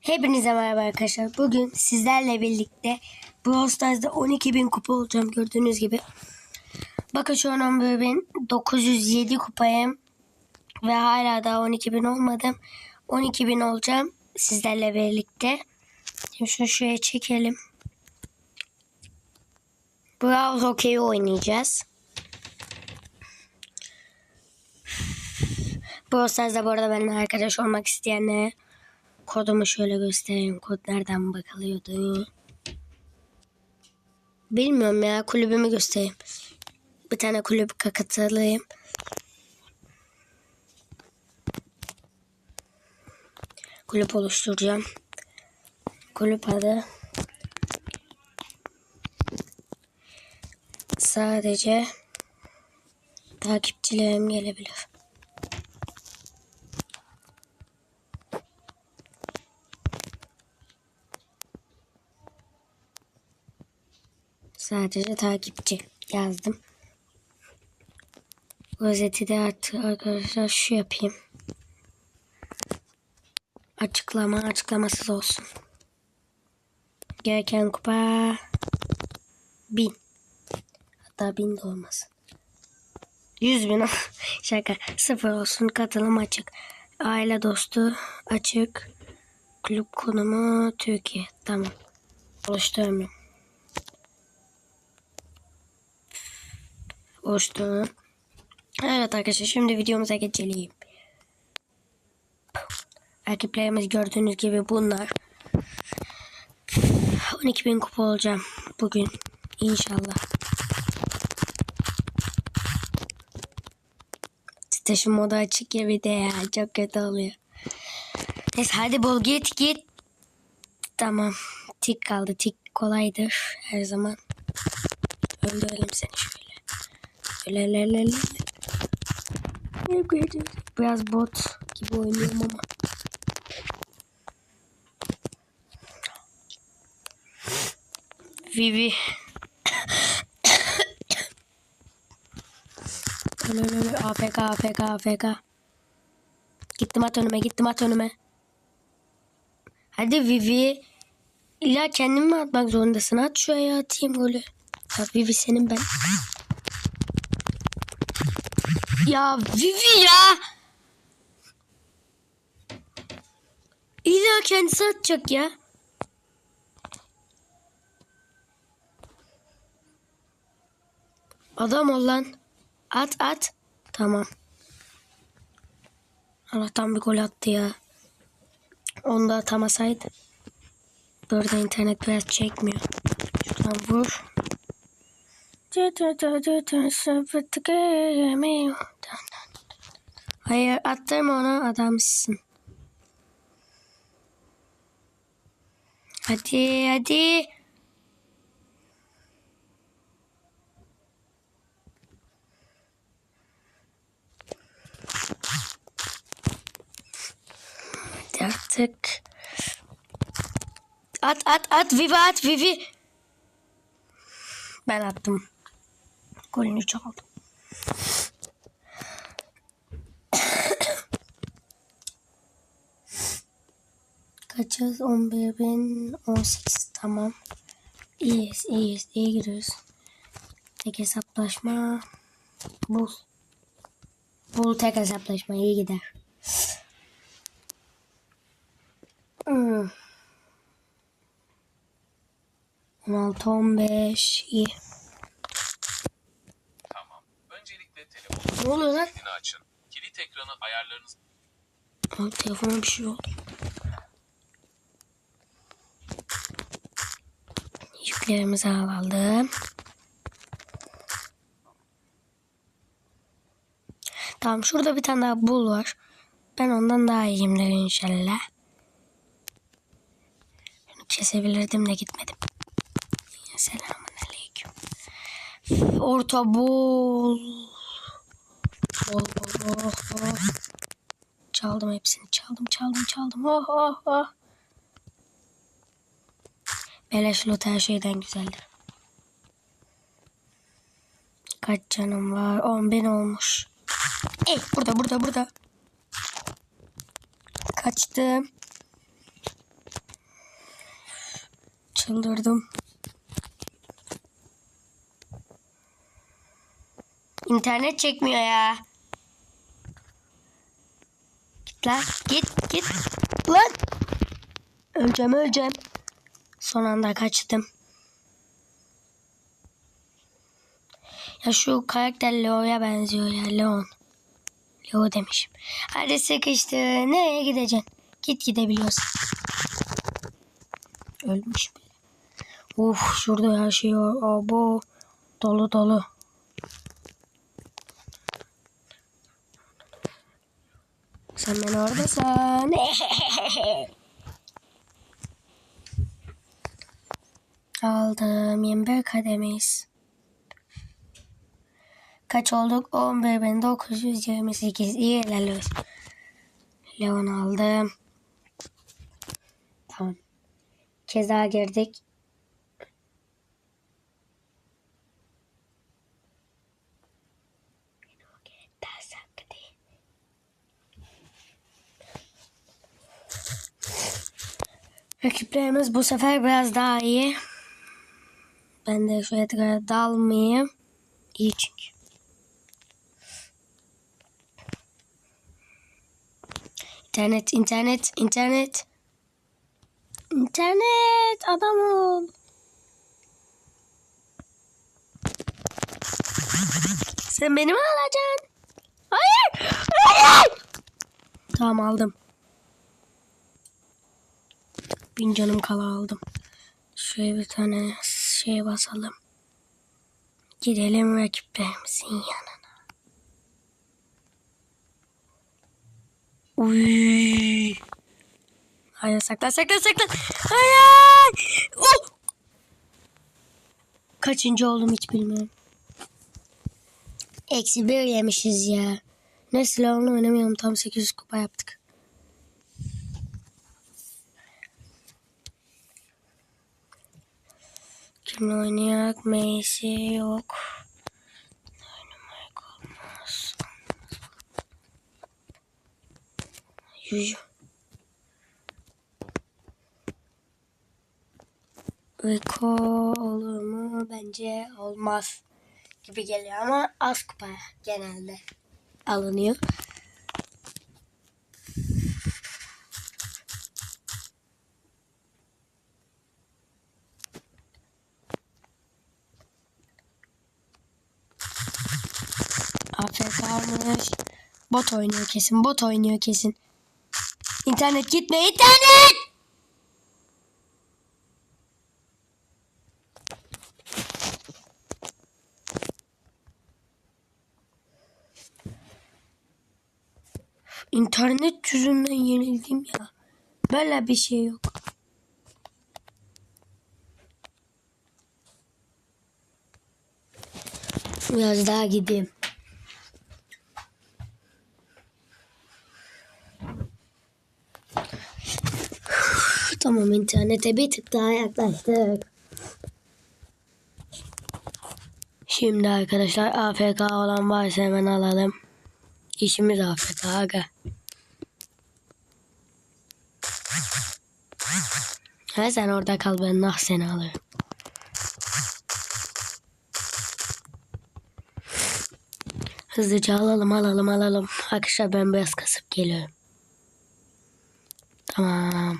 Hepinize merhaba arkadaşlar. Bugün sizlerle birlikte Brawl Stars'da 12.000 kupa olacağım gördüğünüz gibi. Bakın şu an böyle ben 907 kupayım. Ve hala daha 12.000 olmadım. 12.000 olacağım sizlerle birlikte. Şimdi şunu şuraya çekelim. Brawl Hockey oynayacağız. Brawl Stars'da bu arada benimle arkadaş olmak isteyenlere Kodumu şöyle göstereyim. Kod nereden bakılıyordu? Bilmiyorum ya. Kulübümü göstereyim. Bir tane kulüp katılayım. Kulüp oluşturacağım. Kulüp adı sadece takipçilerim gelebilir. Sadece takipçi yazdım. Rozeti de artık arkadaşlar şu yapayım. Açıklama açıklamasız olsun. Gereken kupa bin. Hatta bin de olmaz. Yüz bin şaka. Sıfır olsun katılım açık. Aile dostu açık. Kulüp konumu Türkiye. Tamam. Oluşturamıyorum. Oluşturun. Evet arkadaşlar şimdi videomuza geçelim. Rakiplerimiz gördüğünüz gibi bunlar. 12.000 kupa olacağım bugün. İnşallah. Station modu açık ya bir de ya. Çok kötü oluyor. Neyse hadi bol git git. Tamam. Tik kaldı. Tik kolaydır her zaman. Öldürelim seni şöyle. Lelelele. Biraz bot gibi oynuyorum ama. Vivi. AFK AFK AFK. Gittim at önüme gittim at önüme. Hadi Vivi. İlla kendin mi atmak zorundasın? At şuraya atayım golü. Ya Vivi senin ben. Ya Vivi ya. İlla kendisi atacak ya. Adam ol lan. At at. Tamam. Allah'tan bir gol attı ya. Onu da atamasaydı. Burada internet biraz çekmiyor. Şuradan vur. Hayır attırma ona adamsın. Hadi hadi. Hadi artık. At at at Vivi at Vivi. Ben attım. Golünü çaldım. Kaçız? 11 bin 18 tamam. İyiyiz iyiyiz iyi gidiyoruz. Tek hesaplaşma. Bul. Bul tek hesaplaşma iyi gider. Hmm. 16 15 iyi. Ne oluyor lan? açın. Kilit ekranı ayarlarınız Aa, telefona bir şey oldu. Yüklerimizi alalım. Tamam şurada bir tane daha bul var. Ben ondan daha iyiyimdir inşallah. Şunu kesebilirdim de gitmedim. Selamun aleyküm. Orta bul. Bol bol bol. Çaldım hepsini. Çaldım çaldım çaldım. Oh oh oh. Beleş lot her şeyden güzeldir. Kaç canım var? 10 bin olmuş. Ey burada burada burada. Kaçtım. Çıldırdım. İnternet çekmiyor ya. Lan. Git git. Lan. Öleceğim öleceğim. Son anda kaçtım. Ya şu karakter Leo'ya benziyor ya Leon. Leo demişim. Hadi sıkıştı. Nereye gideceksin? Git gidebiliyorsun. Ölmüş bile. Uf şurada her şey var. Abo. Dolu dolu. Sen beni oradasın. Aldım. 21 kademeyiz. Kaç olduk? 11 ben 928. İyi ilerliyoruz. Leon aldım. Tamam. Keza girdik. Rakiplerimiz bu sefer biraz daha iyi. Ben de şu Edgar'a dalmayayım. İyi çünkü. İnternet, internet, internet. İnternet, adam ol. Sen beni mi alacaksın? Hayır, hayır. Tamam aldım. Bin canım kala aldım. Şöyle bir tane şey basalım. Gidelim rakiplerimizin yanına. Uy. Hayır saklan saklan saklan. Hayır. Oh. Kaçıncı oldum hiç bilmiyorum. Eksi bir yemişiz ya. Ne silahını oynamıyorum tam 800 kupa yaptık. Kimle oynayak? Meysi yok. Oynamak olmaz. Yuju. Rico olur mu? Bence olmaz gibi geliyor ama az kupa genelde alınıyor. Almış. Bot oynuyor kesin. Bot oynuyor kesin. İnternet gitme. internet. İnternet yüzünden yenildim ya. Böyle bir şey yok. Biraz daha gideyim. Tamam internete bir tık daha yaklaştık. Şimdi arkadaşlar AFK olan varsa hemen alalım. İşimiz AFK aga. Ha sen orada kal ben nah seni alırım. Hızlıca alalım alalım alalım. Arkadaşlar ben biraz kasıp geliyorum. Tamam.